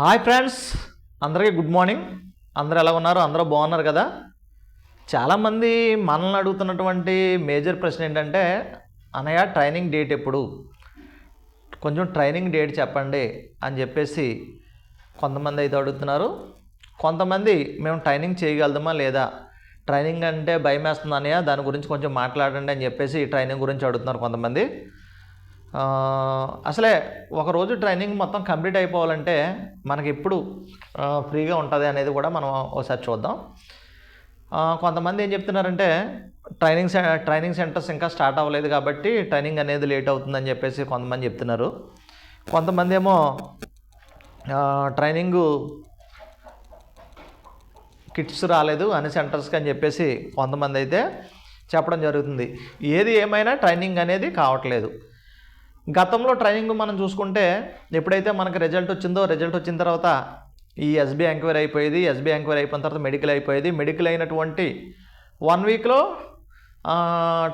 Hi friends అందరికీ good morning. అందరు ఎలా ఉన్నారు? అందరూ బాగున్నారు కదా? చాలామంది మనల్ని అడుగుతున్నటువంటి మేజర్ ప్రశ్న ఏంటంటే అనయ్య ట్రైనింగ్ డేట్ ఎప్పుడు? కొంచెం ట్రైనింగ్ డేట్ చెప్పండి అని చెప్పేసి కొంతమంది అయితే అడుగుతున్నారు. కొంతమంది మేము ట్రైనింగ్ చేయగలుగుతామా లేదా? ట్రైనింగ్ అంటే భయం వేస్తుంది అనయ్య దాని గురించి కొంచెం మాట్లాడండి అని చెప్పేసి ట్రైనింగ్ గురించి అడుగుతున్నారు కొంతమంది. అసలే ఒకరోజు ట్రైనింగ్ మొత్తం కంప్లీట్ అయిపోవాలంటే మనకి ఎప్పుడు ఫ్రీగా ఉంటుంది అనేది కూడా మనం ఒకసారి చూద్దాం. కొంతమంది ఏం చెప్తున్నారంటే ట్రైనింగ్ ట్రైనింగ్ సెంటర్స్ ఇంకా స్టార్ట్ అవ్వలేదు కాబట్టి ట్రైనింగ్ అనేది లేట్ అవుతుందని చెప్పేసి కొంతమంది చెప్తున్నారు. కొంతమంది ఏమో ట్రైనింగు కిట్స్ రాలేదు అన్ని సెంటర్స్కి అని చెప్పేసి కొంతమంది అయితే చెప్పడం జరుగుతుంది. ఏది ఏమైనా ట్రైనింగ్ అనేది కావట్లేదు. గతంలో ట్రైనింగ్ మనం చూసుకుంటే ఎప్పుడైతే మనకి రిజల్ట్ వచ్చిందో రిజల్ట్ వచ్చిన తర్వాత ఈ ఎస్బీ ఎంక్వైరీ అయిపోయేది ఎస్బీ ఎంక్వైరీ అయిపోయిన తర్వాత మెడికల్ అయిపోయేది. మెడికల్ అయినటువంటి వన్ వీక్లో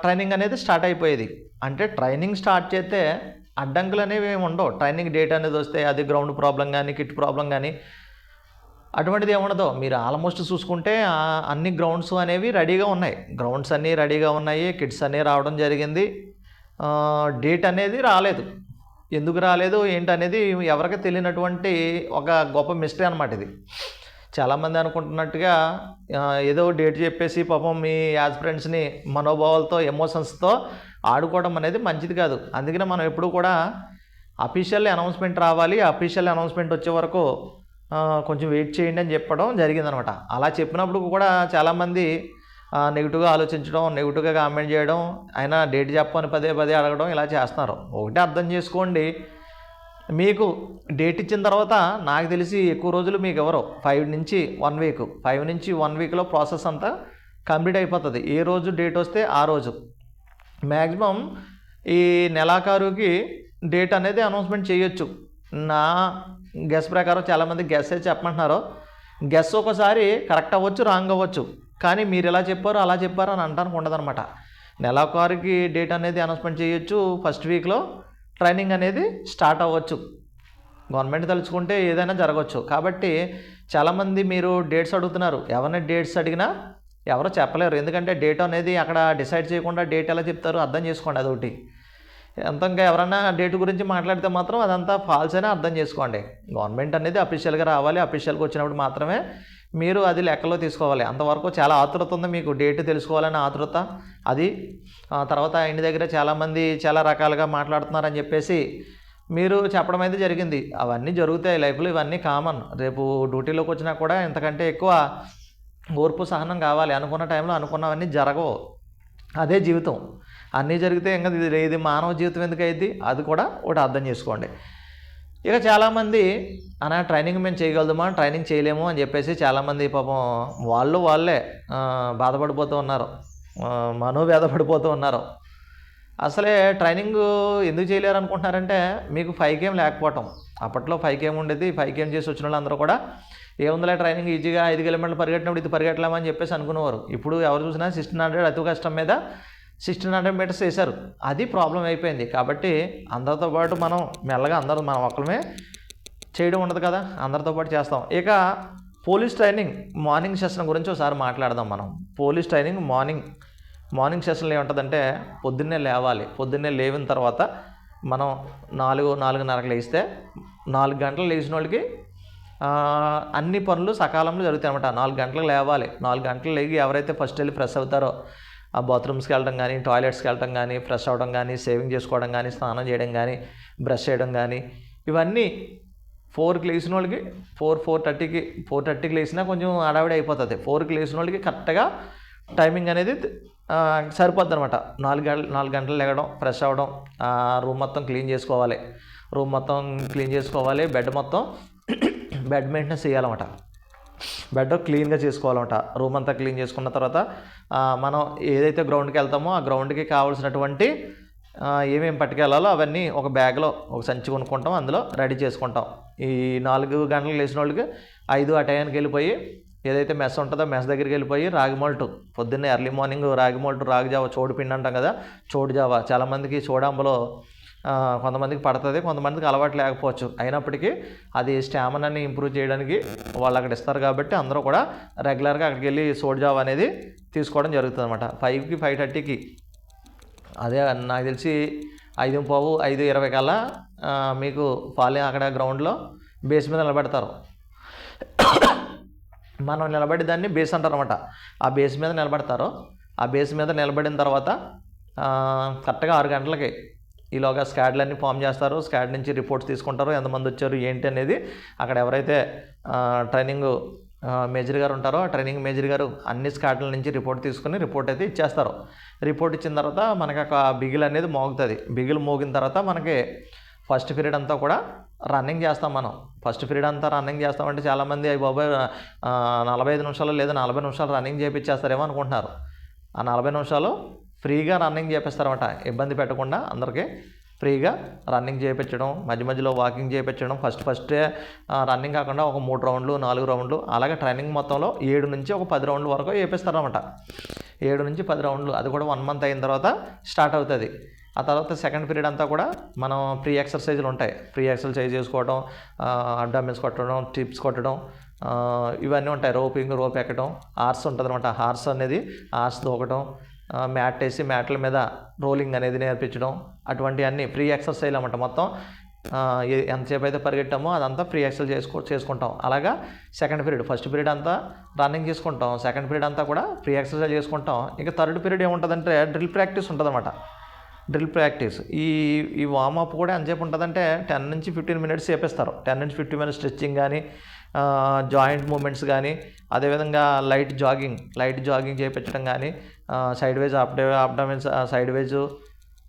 ట్రైనింగ్ అనేది స్టార్ట్ అయిపోయేది. అంటే ట్రైనింగ్ స్టార్ట్ చేస్తే అడ్డంకులు అనేవి ఏమి ఉండవు. ట్రైనింగ్ డేట్ అనేది వస్తే అది గ్రౌండ్ ప్రాబ్లం కానీ కిట్ ప్రాబ్లం కానీ అటువంటిది ఏముండదు మీరు ఆల్మోస్ట్ చూసుకుంటే అన్ని గ్రౌండ్స్ అనేవి రెడీగా ఉన్నాయి. గ్రౌండ్స్ అన్నీ రెడీగా ఉన్నాయి. కిట్స్ అన్నీ రావడం జరిగింది. డేట్ అనేది రాలేదు. ఎందుకు రాలేదు? ఏంటనేది ఎవరికి తెలియనటువంటి ఒక గొప్ప మిస్టరీ అనమాట ఇది. చాలామంది అనుకుంటున్నట్టుగా ఏదో డేట్ చెప్పేసి పాపం మీ యాస్పిరెంట్స్ని మనోభావాలతో ఎమోషన్స్తో ఆడుకోవడం అనేది మంచిది కాదు. అందుకనే మనం ఎప్పుడు కూడా అఫీషియల్ అనౌన్స్మెంట్ రావాలి. అఫీషియల్ అనౌన్స్మెంట్ వచ్చే వరకు కొంచెం వెయిట్ చేయండి అని చెప్పడం జరిగిందనమాట అలా చెప్పినప్పుడు కూడా చాలామంది నెగిటివ్గా ఆలోచించడం నెగిటివ్గా కామెంట్ చేయడం అయినా డేట్ చెప్పని పదే పదే అడగడం ఇలా చేస్తున్నారు. ఒకటే అర్థం చేసుకోండి. మీకు డేట్ ఇచ్చిన తర్వాత నాకు తెలిసి ఎక్కువ రోజులు మీకు ఎవరు? ఫైవ్ నుంచి వన్ వీక్ ఫైవ్ నుంచి వన్ వీక్లో ప్రాసెస్ అంతా కంప్లీట్ అయిపోతుంది. ఏ రోజు డేట్ వస్తే ఆ రోజు. మ్యాక్సిమం ఈ నెలాఖరుకి డేట్ అనేది అనౌన్స్మెంట్ చేయొచ్చు. నా గెస్ ప్రకారం చాలామంది గెస్ చెప్పమంటున్నారు. గెస్ ఒకసారి కరెక్ట్ అవ్వచ్చు రాంగ్ అవ్వచ్చు. కానీ మీరు ఎలా చెప్పారో అలా చెప్పారు అని అంటానికి ఉండదన్నమాట. నెలాఖరుకి డేట్ అనేది అనౌన్స్మెంట్ చేయొచ్చు ఫస్ట్ వీక్లో ట్రైనింగ్ అనేది స్టార్ట్ అవ్వచ్చు. గవర్నమెంట్ తలుచుకుంటే ఏదైనా జరగవచ్చు కాబట్టి చాలామంది మీరు డేట్స్ అడుగుతున్నారు. ఎవరిని డేట్స్ అడిగినా ఎవరో చెప్పలేరు. ఎందుకంటే డేట్ అనేది అక్కడ డిసైడ్ చేయకుండా డేట్ ఎలా చెప్తారు అర్థం చేసుకోండి అదొకటి. ఎంత ఇంకా ఎవరైనా డేట్ గురించి మాట్లాడితే మాత్రం అదంతా ఫాల్స్ అయినా అర్థం చేసుకోండి. గవర్నమెంట్ అనేది అఫీషియల్గా రావాలి. అఫీషియల్గా వచ్చినప్పుడు మాత్రమే మీరు అది లెక్కలో తీసుకోవాలి. అంతవరకు చాలా ఆతృత ఉంది మీకు. డేట్ తెలుసుకోవాలనే ఆతృత. అది ఆ తర్వాత ఇంటి దగ్గర చాలామంది చాలా రకాలుగా మాట్లాడుతున్నారని చెప్పేసి మీరు చెప్పడం అయితే జరిగింది. అవన్నీ జరుగుతాయి. లైఫ్లో ఇవన్నీ కామన్. రేపు డ్యూటీలోకి వచ్చినా కూడా ఇంతకంటే ఎక్కువ ఓర్పు సహనం కావాలి. అనుకున్న టైంలో అనుకున్నవన్నీ జరగవు. అదే జీవితం. అన్నీ జరిగితే ఇంకా ఇది ఇది మానవ జీవితం ఎందుకు అది కూడా ఒకటి అర్థం చేసుకోండి. ఇక చాలామంది అనా ట్రైనింగ్ మేము చేయగలుగుతామా? ట్రైనింగ్ చేయలేము అని చెప్పేసి చాలామంది పాపం వాళ్ళు వాళ్ళే బాధపడిపోతూ ఉన్నారు. ఆ, పడిపోతూ ఉన్నారు. అసలే ట్రైనింగ్ ఎందుకు చేయలేరు అనుకుంటున్నారంటే మీకు ఫైవ్ కేమ్ లేకపోవటం. అప్పట్లో ఫైవ్ కేమ్ ఉండేది ఫైవ్ కేమ్ చేసి వచ్చిన వాళ్ళందరూ కూడా ఏముందిలే ట్రైనింగ్ ఈజీగా ఐదు కిలోమీటర్లు పరిగెట్టినప్పుడు ఇది పరిగెట్టలేమని చెప్పేసి అనుకునేవారు. ఇప్పుడు ఎవరు చూసినా సిక్స్టీన్ హండ్రెడ్ అతి కష్టం మీద సిక్స్టీన్ హండ్రెడ్ మీటర్స్ వేశారు. అది ప్రాబ్లం అయిపోయింది. కాబట్టి అందరితో పాటు మనం మెల్లగా అందరూ మనం ఒక్కలమే చేయడం ఉండదు కదా. అందరితో పాటు చేస్తాం. ఇక పోలీస్ ట్రైనింగ్ మార్నింగ్ సెషన్ గురించి ఒకసారి మాట్లాడదాం మనం. పోలీస్ ట్రైనింగ్ మార్నింగ్ మార్నింగ్ సెషన్లో ఏముంటుందంటే పొద్దున్నే లేవాలి. పొద్దున్నే లేవిన తర్వాత మనం నాలుగు నాలుగున్నరకు లేస్తే నాలుగు గంటలు లేచిన వాళ్ళకి అన్ని పనులు సకాలంలో జరుగుతాయి అనమాట నాలుగు గంటలకు లేవాలి. నాలుగు గంటలు లేగి ఎవరైతే ఫస్ట్ వెళ్ళి ఫ్రెష్ అవుతారో ఆ బాత్రూమ్స్కి వెళ్ళడం కానీ టాయిలెట్స్కి వెళ్ళడం కానీ ఫ్రెష్ అవ్వడం కానీ సేవింగ్ చేసుకోవడం కానీ స్నానం చేయడం కానీ బ్రష్ చేయడం కానీ ఇవన్నీ ఫోర్కి లేచిన వాళ్ళకి ఫోర్ ఫోర్ థర్టీకి ఫోర్ థర్టీకి లేచినా కొంచెం హడావిడి అయిపోతుంది. ఫోర్కి లేచిన వాళ్ళకి కరెక్ట్గా టైమింగ్ అనేది సరిపోద్ది అనమాట నాలుగు గంటలు నాలుగు గంటలు ఎగడం ఫ్రెష్ అవ్వడం రూమ్ మొత్తం క్లీన్ చేసుకోవాలి. రూమ్ మొత్తం క్లీన్ చేసుకోవాలి బెడ్ మొత్తం బెడ్ మెయింటెనెన్స్ చేయాలన్నమాట. బెడ్ క్లీన్గా చేసుకోవాలన్నమాట రూమ్ అంతా క్లీన్ చేసుకున్న తర్వాత మనం ఏదైతే గ్రౌండ్కి వెళ్తామో ఆ గ్రౌండ్కి కావాల్సినటువంటి ఏమేమి పట్టుకెళ్ళాలో అవన్నీ ఒక బ్యాగ్లో ఒక సంచి కొనుక్కుంటాం. అందులో రెడీ చేసుకుంటాం. ఈ నాలుగు గంటలకు లేచిన వాళ్ళకి ఐదు ఆ టయానికి వెళ్ళిపోయి ఏదైతే మెస్ ఉంటుందో మెస్ దగ్గరికి వెళ్ళిపోయి రాగి మాల్ట్ పొద్దున్నే ఎర్లీ మార్నింగ్ రాగి మాల్ట్ రాగి జావ చోడు పిండి అంటాం కదా చోడు జావ. చాలామందికి చోడాంబలో కొంతమందికి పడుతుంది కొంతమందికి అలవాటు లేకపోవచ్చు. అయినప్పటికీ అది స్టామినాని ఇంప్రూవ్ చేయడానికి వాళ్ళు అక్కడ ఇస్తారు కాబట్టి అందరూ కూడా రెగ్యులర్గా అక్కడికి వెళ్ళి సోడ్ జాబ్ అనేది తీసుకోవడం జరుగుతుంది అనమాట ఫైవ్కి ఫైవ్ థర్టీకి అదే నాకు తెలిసి ఐదు పావు ఐదు ఇరవై కల్లా మీకు పాలే అక్కడ గ్రౌండ్లో బేస్ మీద నిలబెడతారు. మనం నిలబడి దాన్ని బేస్ అంటారు అనమాట ఆ బేస్ మీద నిలబడతారు. ఆ బేస్ మీద నిలబడిన తర్వాత కరెక్ట్గా ఆరు గంటలకి ఈలోగా స్కాడ్లన్నీ ఫామ్ చేస్తారు. స్కాడ్ నుంచి రిపోర్ట్స్ తీసుకుంటారు. ఎంతమంది వచ్చారు ఏంటి అనేది అక్కడ ఎవరైతే ట్రైనింగ్ మేజర్ గారు ఉంటారో ఆ ట్రైనింగ్ మేజర్ గారు అన్ని స్కాడ్ల నుంచి రిపోర్ట్ తీసుకుని రిపోర్ట్ అయితే ఇచ్చేస్తారు. రిపోర్ట్ ఇచ్చిన తర్వాత మనకి ఒక బిగిల్ అనేది మోగుతుంది. బిగిల్ మోగిన తర్వాత మనకి ఫస్ట్ పీరియడ్ అంతా కూడా రన్నింగ్ చేస్తాం మనం. ఫస్ట్ పీరియడ్ అంతా రన్నింగ్ చేస్తామంటే చాలామంది అవి బాబాయ్ నలభై ఐదు నిమిషాలు లేదా నలభై నిమిషాలు రన్నింగ్ చేయించేస్తారేమో అనుకుంటున్నారు. ఆ నలభై నిమిషాలు ఫ్రీగా రన్నింగ్ చేపిస్తారన్నమాట. ఇబ్బంది పెట్టకుండా అందరికీ ఫ్రీగా రన్నింగ్ చేయించడం మధ్య మధ్యలో వాకింగ్ చేయించడం ఫస్ట్ ఫస్టే రన్నింగ్ కాకుండా ఒక మూడు రౌండ్లు నాలుగు రౌండ్లు అలాగే ట్రైనింగ్ మొత్తంలో ఏడు నుంచి ఒక పది రౌండ్ల వరకు చేపిస్తారన్నమాట. ఏడు నుంచి పది రౌండ్లు అది కూడా వన్ మంత్ అయిన తర్వాత స్టార్ట్ అవుతుంది. ఆ తర్వాత సెకండ్ పీరియడ్ అంతా కూడా మనం ప్రీ ఎక్సర్సైజులు ఉంటాయి. ప్రీ ఎక్సర్సైజ్ చేసుకోవడం అబ్డామిన్స్ కొట్టడం టిప్స్ కొట్టడం ఇవన్నీ ఉంటాయి. రోపింగ్ రోప్ ఎక్కడం హార్స్ ఉంటుంది అనమాట హార్స్ అనేది హార్స్ దూకడం మ్యాట్ వేసి మ్యాట్ల మీద రోలింగ్ అనేది నేర్పించడం అటువంటివన్నీ ఫ్రీ ఎక్సర్సైజ్ అన్నమాట మొత్తం. ఎంతసేపు అయితే పరిగెట్టామో అదంతా ఫ్రీ ఎక్సర్సైజ్ చేసుకో చేసుకుంటాం. అలాగా సెకండ్ పీరియడ్ ఫస్ట్ పీరియడ్ అంతా రన్నింగ్ చేసుకుంటాం. సెకండ్ పీరియడ్ అంతా కూడా ఫ్రీ ఎక్సర్సైజ్ చేసుకుంటాం. ఇంకా థర్డ్ పీరియడ్ ఏముంటుందంటే డ్రిల్ ప్రాక్టీస్ ఉంటుందన్నమాట. డ్రిల్ ప్రాక్టీస్ ఈ ఈ వార్మప్ కూడా ఎంతసేపు ఉంటుందంటే టెన్ నుంచి ఫిఫ్టీన్ మినిట్స్ చేపిస్తారు. టెన్ నుంచి ఫిఫ్టీన్ మినిట్స్ స్ట్రెచ్చింగ్ కానీ జాయింట్ మూమెంట్స్ కానీ అదేవిధంగా లైట్ జాగింగ్ లైట్ జాగింగ్ చేయించడం కానీ సైడ్ వేజ్ అప్డే అప్డమిన్స్ సైడ్ వేజ్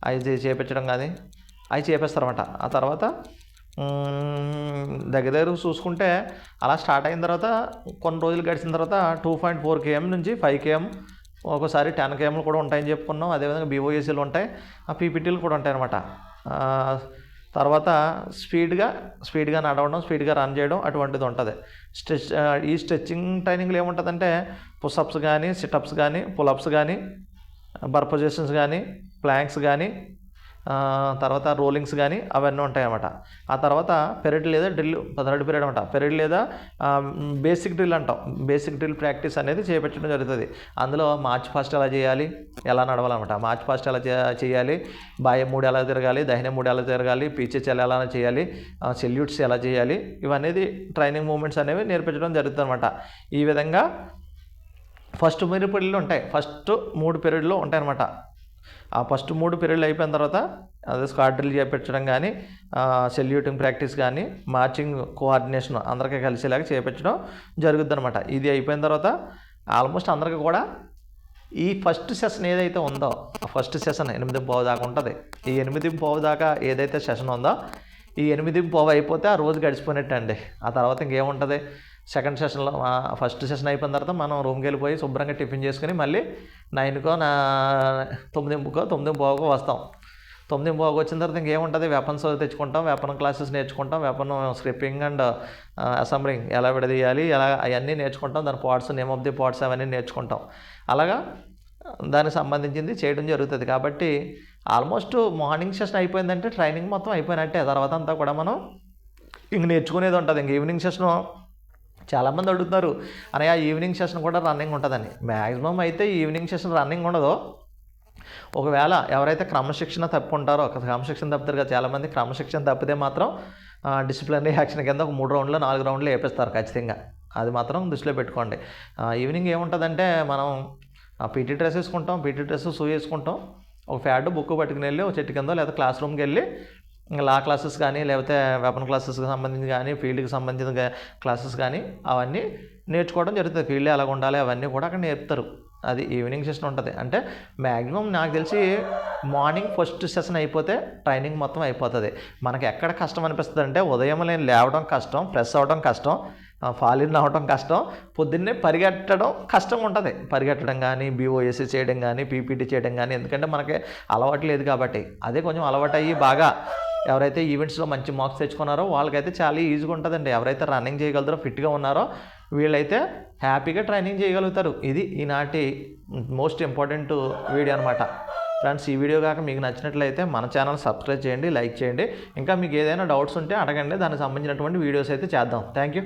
అవి చేపించడం కానీ అవి చేపిస్తారన్నమాట. ఆ తర్వాత దగ్గర దగ్గర చూసుకుంటే అలా స్టార్ట్ అయిన తర్వాత కొన్ని రోజులు గడిచిన తర్వాత టూ పాయింట్ ఫోర్ కేఎం నుంచి ఫైవ్ కేఎం ఒకసారి టెన్ కేఎంలు కూడా ఉంటాయని చెప్పుకున్నాం. అదేవిధంగా బీఓఎస్సీలు ఉంటాయి. ఆ పీపీటీలు కూడా ఉంటాయి అనమాట తర్వాత స్పీడ్గా స్పీడ్గా నడవడం స్పీడ్గా రన్ చేయడం అటువంటిది ఉంటుంది. స్ట్రెచ్ ఈ స్ట్రెచ్చింగ్ ట్రైనింగ్లో ఏముంటుందంటే పుషప్స్ కానీ సిటప్స్ కానీ పులప్స్ కానీ బర్పజేషన్స్ కానీ ప్లాంక్స్ కానీ తర్వాత రోలింగ్స్ కానీ అవన్నీ ఉంటాయన్నమాట. ఆ తర్వాత పెరిడ్ లేదా డ్రిల్ థర్డ్ పీరియడ్ అనమాట పెరిడ్ లేదా బేసిక్ డ్రిల్ అంటాం. బేసిక్ డ్రిల్ ప్రాక్టీస్ అనేది చేపట్టడం జరుగుతుంది. అందులో మార్చ్ ఫాస్ట్ ఎలా చేయాలి ఎలా నడవాలన్నమాట. మార్చ్ ఫాస్ట్ ఎలా చేయాలి బాయ మూడు ఎలా తిరగాలి దహిన మూడు ఎలా తిరగాలి పీచెస్ ఎలా ఎలా చేయాలి సెల్యూట్స్ ఎలా చేయాలి ఇవన్నీ ట్రైనింగ్ మూమెంట్స్ అనేవి నేర్పించడం జరుగుతుంది అనమాట ఈ విధంగా ఫస్ట్ మూడు పీరియడ్లు ఉంటాయి. ఫస్ట్ మూడు పీరియడ్లు ఉంటాయి అనమాట ఆ ఫస్ట్ మూడు పీరియడ్లు అయిపోయిన తర్వాత అదే స్క్వాడ్ డ్రిల్ కానీ సెల్యూటింగ్ ప్రాక్టీస్ కానీ మార్చింగ్ కోఆర్డినేషన్ అందరికీ కలిసేలాగా చేయించడం జరుగుద్ది అనమాట ఇది అయిపోయిన తర్వాత ఆల్మోస్ట్ అందరికీ కూడా ఈ ఫస్ట్ సెషన్ ఏదైతే ఉందో ఆ ఫస్ట్ సెషన్ ఎనిమిది పావు దాకా ఉంటుంది. ఈ ఎనిమిది పావు దాకా ఏదైతే సెషన్ ఉందో ఈ ఎనిమిది పావు అయిపోతే ఆ రోజు గడిచిపోయినట్టు అండి ఆ తర్వాత ఇంకేముంటుంది? సెకండ్ సెషన్లో ఫస్ట్ సెషన్ అయిపోయిన తర్వాత మనం రూమ్కి వెళ్ళిపోయి శుభ్రంగా టిఫిన్ చేసుకుని మళ్ళీ నైన్కో నా తొమ్మిదింపుకో తొమ్మిది పోకో వస్తాం. తొమ్మిది పోకు వచ్చిన తర్వాత ఇంకేముంటుంది? వెపన్స్ తెచ్చుకుంటాం వెపన్ క్లాసెస్ నేర్చుకుంటాం వెపన్ స్క్రిప్పింగ్ అండ్ అసెంబ్లింగ్ ఎలా విడదీయాలి ఎలా అవన్నీ నేర్చుకుంటాం దాని parts name of the parts అవన్నీ నేర్చుకుంటాం. అలాగా దానికి సంబంధించింది చేయడం జరుగుతుంది. కాబట్టి ఆల్మోస్ట్ మార్నింగ్ సెషన్ అయిపోయిందంటే ట్రైనింగ్ మొత్తం అయిపోయినట్టే. తర్వాత అంతా కూడా మనం ఇంక నేర్చుకునేది ఉంటుంది. ఇంక ఈవినింగ్ సెషన్ చాలామంది అడుగుతున్నారు అనయ్య ఈవినింగ్ సెషన్ కూడా రన్నింగ్ ఉంటుందని. మ్యాక్సిమం అయితే ఈవినింగ్ సెషన్ రన్నింగ్ ఉండదు. ఒకవేళ ఎవరైతే క్రమశిక్షణ తప్పుకుంటారో ఒక క్రమశిక్షణ తప్పుతారు కదా చాలామంది క్రమశిక్షణ తప్పితే మాత్రం డిసిప్లినరీ యాక్షన్ కింద ఒక మూడు రౌండ్లు నాలుగు రౌండ్లు వేపిస్తారు ఖచ్చితంగా. అది మాత్రం దృష్టిలో పెట్టుకోండి. ఈవినింగ్ ఏముంటుందంటే మనం పీటీ డ్రెస్ వేసుకుంటాం పీటీ డ్రెస్ షూ వేసుకుంటాం. ఒక ఫ్యాడ్ బుక్ పట్టుకుని వెళ్ళి ఒక చెట్టు కింద లేదా క్లాస్ రూమ్కి వెళ్ళి లా క్లాసెస్ కానీ లేకపోతే వెపన్ క్లాసెస్కి సంబంధించి కానీ ఫీల్డ్కి సంబంధించిన క్లాసెస్ కానీ అవన్నీ నేర్చుకోవడం జరుగుతుంది. ఫీల్డ్ ఎలా ఉండాలి అవన్నీ కూడా అక్కడ నేర్పుతారు. అది ఈవినింగ్ సెషన్ ఉంటుంది. అంటే మ్యాక్సిమం నాకు తెలిసి మార్నింగ్ ఫస్ట్ సెషన్ అయిపోతే ట్రైనింగ్ మొత్తం అయిపోతుంది. మనకి ఎక్కడ కష్టం అనిపిస్తుంది అంటే ఉదయం నేను లేవడం కష్టం ఫ్రెష్ అవ్వడం కష్టం ఫాలిన్ అవ్వడం కష్టం పొద్దున్నే పరిగెట్టడం కష్టం ఉంటుంది. పరిగెట్టడం కానీ బీఓఎస్సీ చేయడం కానీ పీపీటీ చేయడం కానీ ఎందుకంటే మనకి అలవాటు లేదు కాబట్టి. అదే కొంచెం అలవాటు అయ్యి బాగా ఎవరైతే ఈవెంట్స్లో మంచి మార్క్స్ తెచ్చుకున్నారో వాళ్ళకైతే చాలా ఈజీగా ఉంటుందండి. ఎవరైతే రన్నింగ్ చేయగలుగుతారో ఫిట్గా ఉన్నారో వీళ్ళైతే హ్యాపీగా ట్రైనింగ్ చేయగలుగుతారు. ఇది ఈనాటి మోస్ట్ ఇంపార్టెంట్ వీడియో అనమాట ఫ్రెండ్స్ ఈ వీడియో కాక మీకు నచ్చినట్లయితే మన ఛానల్ సబ్స్క్రైబ్ చేయండి లైక్ చేయండి. ఇంకా మీకు ఏదైనా డౌట్స్ ఉంటే అడగండి. దానికి సంబంధించినటువంటి వీడియోస్ అయితే చేద్దాం. Thank you